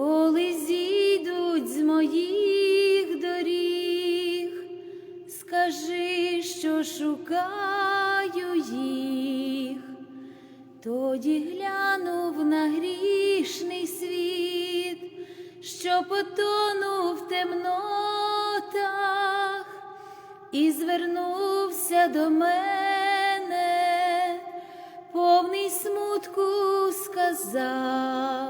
коли зійдуть з моїх доріг, скажи, що шукаю їх, тоді глянув на грішний світ, що потонув в темнотах і звернувся до мене, повний смутку сказав,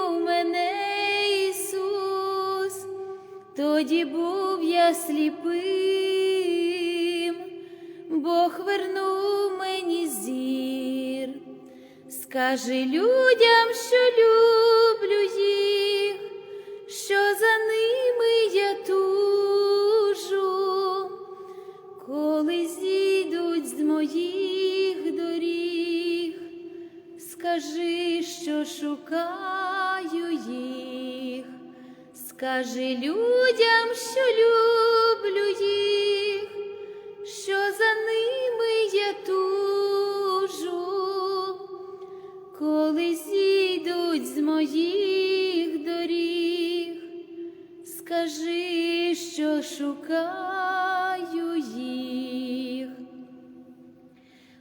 тоді був я сліпим, Бог вернув мені зір. Скажи людям, що люблю їх, що за ними я тужу коли зійдуть з моїх доріг, скажи, що шукаю скажи людям, що люблю їх, що за ними я тужу, коли зійдуть з моїх доріг, скажи, що шукаю їх.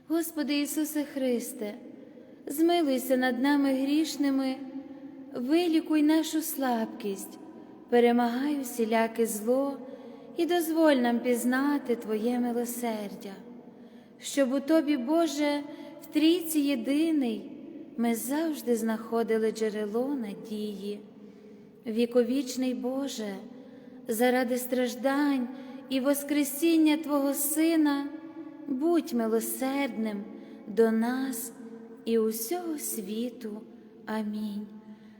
Господи Ісусе Христе, змилуйся над нами грішними, вилікуй нашу слабкість, перемагай усіляке зло і дозволь нам пізнати Твоє милосердя, щоб у Тобі, Боже, в трійці єдиний ми завжди знаходили джерело надії. Віковічний Боже, заради страждань і Воскресіння Твого Сина, будь милосердним до нас і усього світу. Амінь.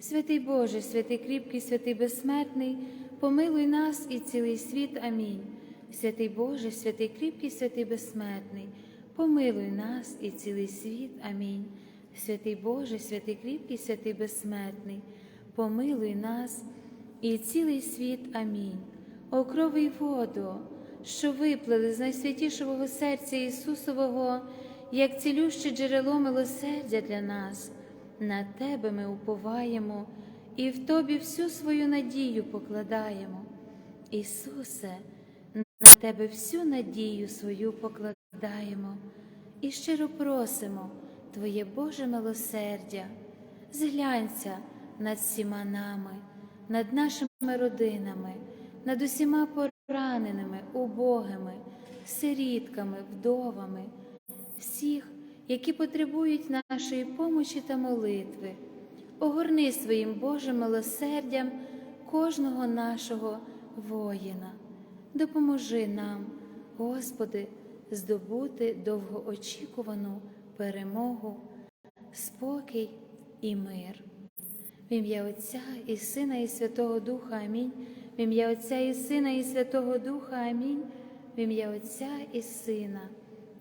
Святий Боже, святий кріпкий, святий безсмертний, помилуй нас і цілий світ. Амінь. Святий Боже, святий кріпкий, святий безсмертний, помилуй нас і цілий світ. Амінь. Святий Боже, святий кріпкий, святий безсмертний, помилуй нас і цілий світ. Амінь. О крови й воду, що виплили з найсвятішого серця Ісусового, як цілюще джерело милосердя для нас, на Тебе ми уповаємо і в Тобі всю свою надію покладаємо. Ісусе, на Тебе всю надію свою покладаємо і щиро просимо Твоє Боже милосердя, зглянься над всіма нами над нашими родинами, над усіма пораненими, убогими, сирітками, вдовами, всіх, які потребують нашої помочі та молитви. Огорни своїм Божим милосердям кожного нашого воїна. Допоможи нам, Господи, здобути довгоочікувану перемогу, спокій і мир. В ім'я Отця і Сина, і Святого Духа Амінь. В ім'я Отця і Сина, і Святого Духа Амінь. В ім'я Отця і Сина,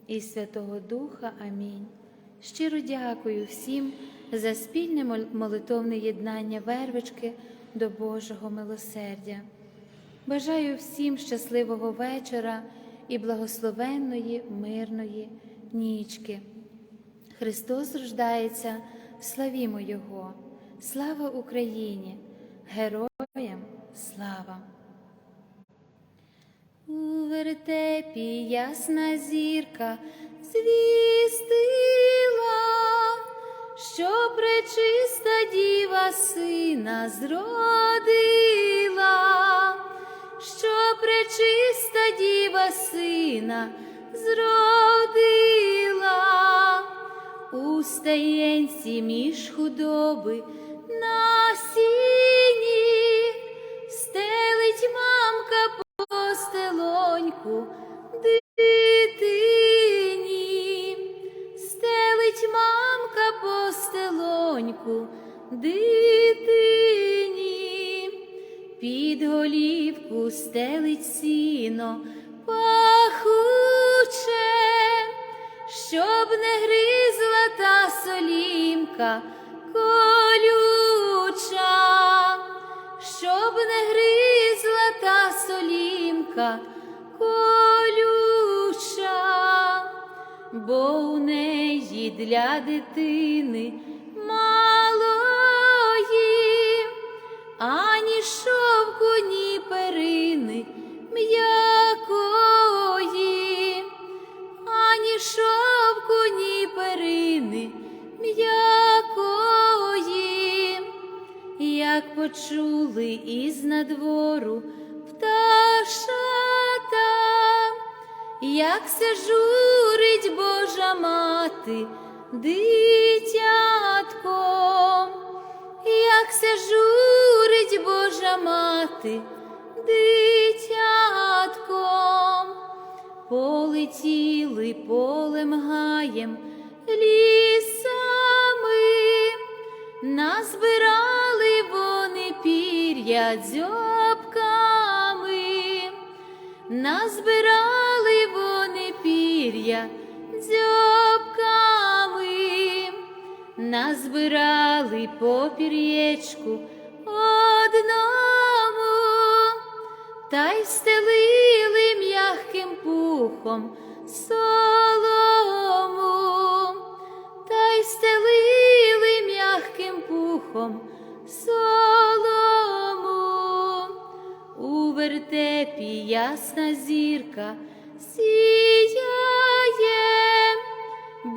і Святого Духа Амінь. Щиро дякую всім за спільне молитовне єднання вервички до Божого милосердя. Бажаю всім щасливого вечора і благословенної, мирної нічки. Христос рождається, славімо Його! Слава Україні, героям слава! У вертепі ясна зірка звістила, що пречиста діва сина зродила, що пречиста діва сина зродила. У стаєнці між худоби постелоньку дитині, стелить мамка постелоньку. Дитині, під голівку стелить сіно. Пахуче, щоб не гризла та солімка. Колюча, щоб не гризла та солімка колюча. бо у неї для дитини малої, ані шовку, ні перини м'якої, ані шовку, ні перини м'якої, як почули із надвору як се журить Божа мати дитятком, як се журить Божа мати дитятком, полетіли полем гаєм лісами, назбирали вони пір'я дзьобками, назбирали пір'я дзьобками, назбирали по пір'єчку одному, та й стелили м'яким пухом солому, та й стелили м'яким пухом солому. У вертепі ясна зірка сіяє,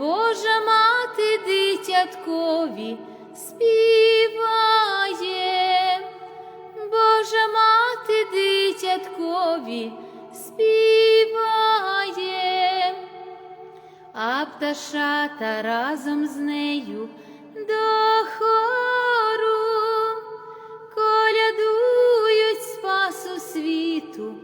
Божа мати дитяткові співає, Божа мати дитяткові співає, а пташата разом з нею до хору колядують спасу світу.